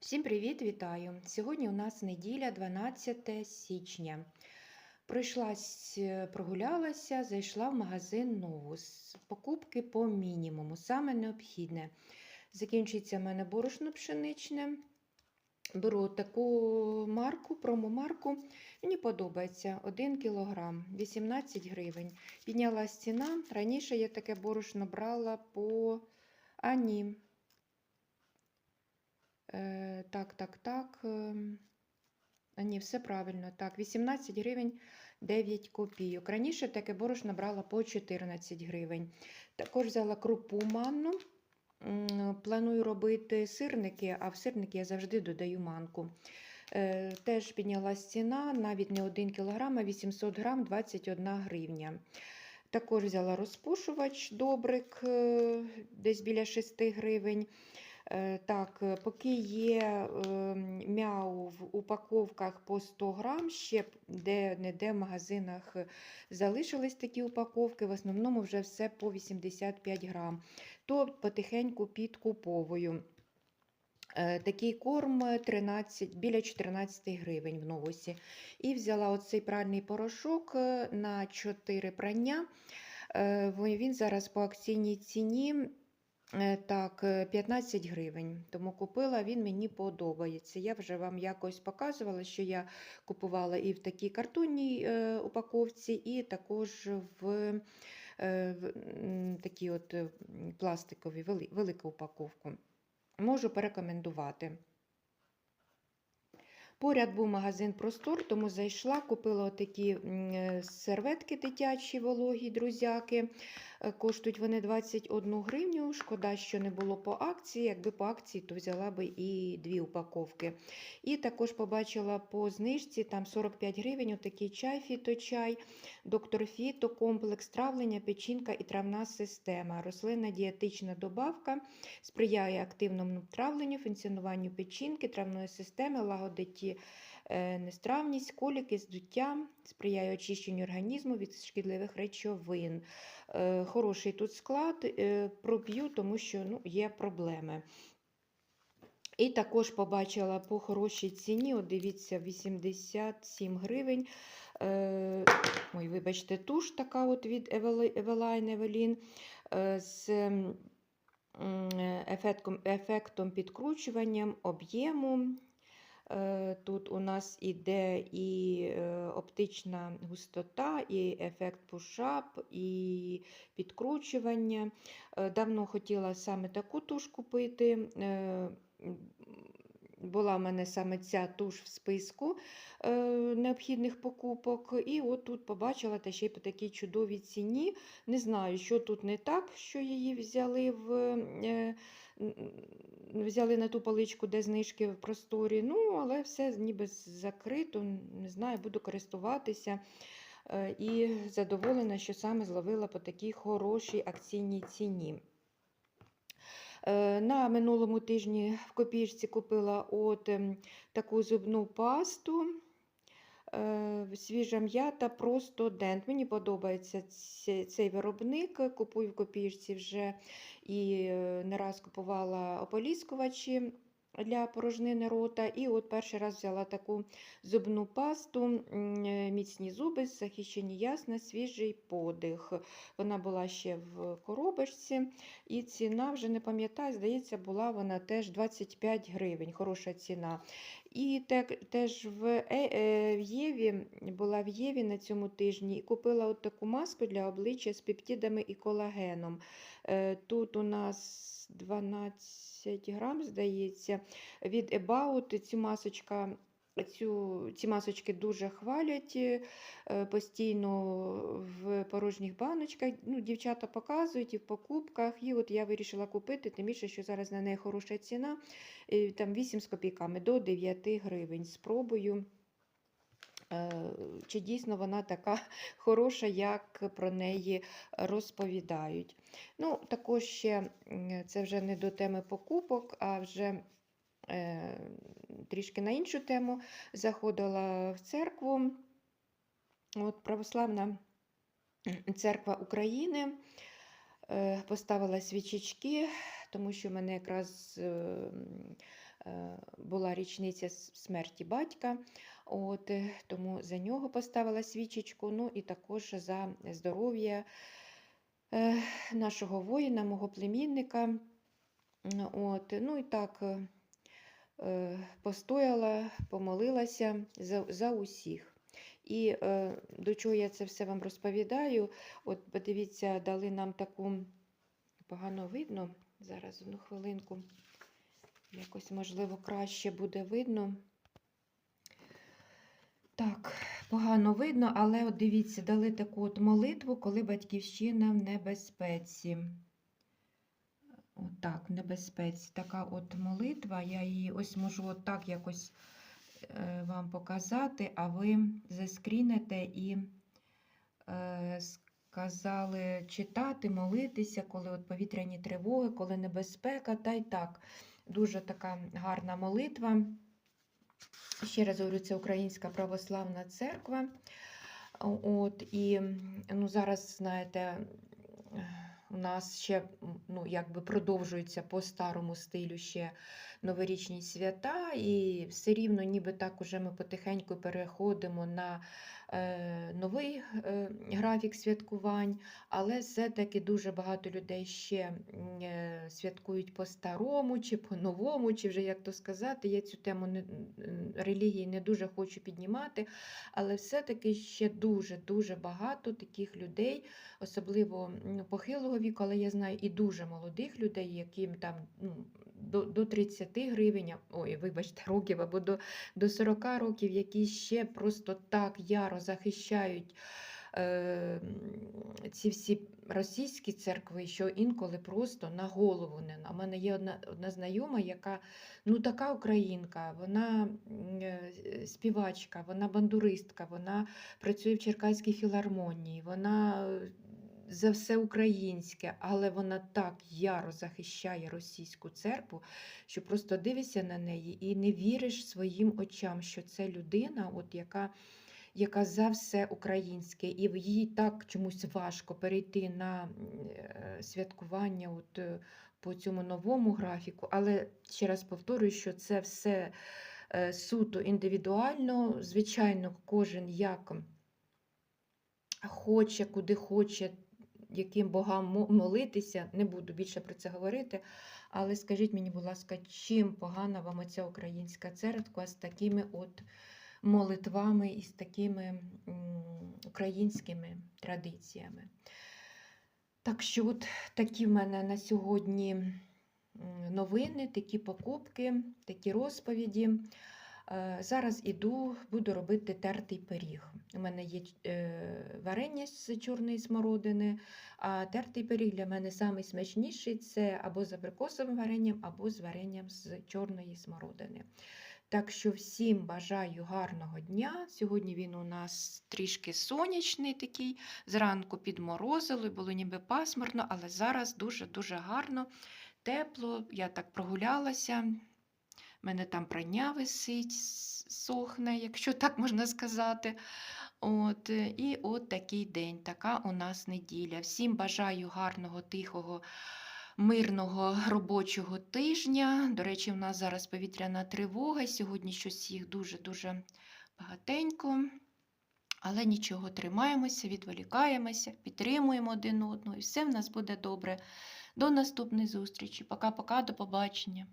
Всім привіт, вітаю! Сьогодні у нас неділя, 12 січня. Пройшлась, е, прогулялася, зайшла в магазин Новус. Покупки по мінімуму, саме необхідне. Закінчується в мене борошно пшеничне. Беру таку марку, промомарку. Мені подобається 1 кг, 18 гривень. Піднялась ціна. Раніше я таке борошно брала по Ані. Е, так, так, так. ем, ні, все правильно. Так, 18 гривень 9 копійок. Раніше таке борошно брала по 14 гривень. Також взяла крупу манну. Планую робити сирники, а в сирники я завжди додаю манку. Е, Теж піднялась ціна, навіть не 1 кг, а 800 грам 21 гривня. Також взяла розпушувач добрик е, десь біля 6 гривень. Е, Так, е, поки є е, мяу в упаковках по 100 грам, ще де-не-де в магазинах залишились такі упаковки, в основному вже все по 85 грам, то потихеньку підкуповую. Е, Такий корм е, 13, біля 14 гривень в новосі. І взяла оцей пральний порошок на 4 прання. Він зараз по акційній ціні так, е, 15 гривень. Тому купила, він мені подобається. Я вже вам якось показувала, що я купувала і в такій картонній е, упаковці, і також в, е, в такій от е, пластиковій вели- велику упаковку. Можу порекомендувати. Поряд був магазин Простор, тому зайшла, купила е, серветки дитячі, вологі, друзяки. Е, Коштують вони 21 гривню. Шкода, що не було по акції. Якби по акції, то взяла би і дві упаковки. І також побачила по знижці там 45 гривень отакий чай, фіточай, доктор Фіто, комплекс травлення, печінка і травна система. Рослинна дієтична добавка сприяє активному травленню, функціонуванню печінки, травної системи, лагодиті е, нестравність, коліки, здуття, сприяє очищенню організму від шкідливих речовин. Е, Хороший тут склад, е, проб'ю, тому що ну, є проблеми. І також побачила по хорошій ціні, от дивіться, 87 гривень. Е, ой, вибачте, туш така от від Евели- Eveline е, з ефектом, ефектом підкручуванням об'єму. Е, Тут у нас іде і е, оптична густота, і ефект пушап, і підкручування. Е, Давно хотіла саме таку туш купити. Була в мене саме ця туш в списку необхідних покупок. І от тут побачила та ще й по такій чудовій ціні. Не знаю, що тут не так, що її взяли в. Взяли на ту паличку, де знижки в просторі. Ну, але все ніби закрито. Не знаю, буду користуватися. Е, І задоволена, що саме зловила по такій хорошій акційній ціні. Е, На минулому тижні в копійці купила от таку зубну пасту. Е, Свіжа м'ята, просто дент. Мені подобається цей виробник. Купую в копійці вже і е, не раз купувала ополіскувачі для порожнини рота. І от перший раз взяла таку зубну пасту, е, міцні зуби, захищені ясна, свіжий подих. Вона була ще в коробочці, і ціна вже не пам'ятаю, здається, була вона теж 25 гривень, хороша ціна. І те- теж в, е, е, в Єві була в Єві на цьому тижні і купила от таку маску для обличчя з пептидами і колагеном. Тут у нас 12 грам, здається, від About цю масочка. Цю, ці масочки дуже хвалять е, постійно в порожніх баночках. Ну, дівчата показують і в покупках. І от я вирішила купити, тим більше, що зараз на неї хороша ціна. е, Там 8 з копійками до 9 гривень. Спробую. Е, Чи дійсно вона така хороша, як про неї розповідають. Ну, також ще це вже не до теми покупок, а вже е, трішки на іншу тему. Заходила в церкву. От Православна церква України. Е, Поставила свічечки, тому що в мене якраз е, м, е, була річниця смерті батька. От, е, тому за нього поставила свічечку. Ну і також за здоров'я е, нашого воїна, мого племінника. От, ну і так е, постояла, помолилася за, за усіх. І до чого я це все вам розповідаю? От подивіться, дали нам таку погано видно. Зараз одну хвилинку. Якось, можливо, краще буде видно. Так, погано видно, але от дивіться, дали таку от молитву, коли батьківщина в небезпеці. Отак, в небезпеці. Така от молитва. Я її ось можу отак якось е, вам показати, а ви заскрінете і е, сказали читати, молитися, коли от повітряні тривоги, коли небезпека, та й так. Дуже така гарна молитва. Ще раз говорю, це Українська православна церква. От, і ну, зараз, знаєте, у нас ще ну, якби продовжуються по старому стилю ще новорічні свята, і все рівно, ніби так уже ми потихеньку переходимо на е, новий е, графік святкувань, але все-таки дуже багато людей ще е, святкують по-старому, чи по-новому, чи вже як то сказати. Я цю тему не, релігії не дуже хочу піднімати, але все-таки ще дуже-дуже багато таких людей, особливо похилого віку, але я знаю і дуже молодих людей, яким там ну, до, до 30 гривень, ой, вибачте, років або до, до 40 років, які ще просто так яро захищають е, ці всі російські церкви, що інколи просто на голову не. У мене є одна, одна знайома, яка ну така українка, вона е, співачка, вона бандуристка, вона працює в Черкаській філармонії, вона за все українське, але вона так яро захищає російську церкву, що просто дивишся на неї і не віриш своїм очам, що це людина, от яка. Яка за все українське, і їй так чомусь важко перейти на е, святкування от, е, по цьому новому графіку. Але ще раз повторюю, що це все е, суто індивідуально. Звичайно, кожен як хоче, куди хоче, яким богам молитися. Не буду більше про це говорити. Але скажіть мені, будь ласка, чим погана вам оця українська церква з такими от молитвами і з такими українськими традиціями? Так що, от такі в мене на сьогодні новини, такі покупки, такі розповіді. Е, Зараз іду, буду робити тертий пиріг. У мене є е, варення з чорної смородини, а тертий пиріг для мене найсмачніший це або з абрикосовим варенням, або з варенням з чорної смородини. Так що всім бажаю гарного дня. Сьогодні він у нас трішки сонячний такий, зранку підморозило, було ніби пасмурно, але зараз дуже-дуже гарно, тепло. Я так прогулялася. Мене там прання висить, сохне, якщо так можна сказати. От, е, і от такий день, така у нас неділя. Всім бажаю гарного, тихого, мирного робочого тижня. До речі, у нас зараз повітряна тривога. Сьогодні щось їх дуже-дуже багатенько. Але нічого, тримаємося, відволікаємося, підтримуємо один одного, і все в нас буде добре. До наступної зустрічі. Пока-пока, до побачення.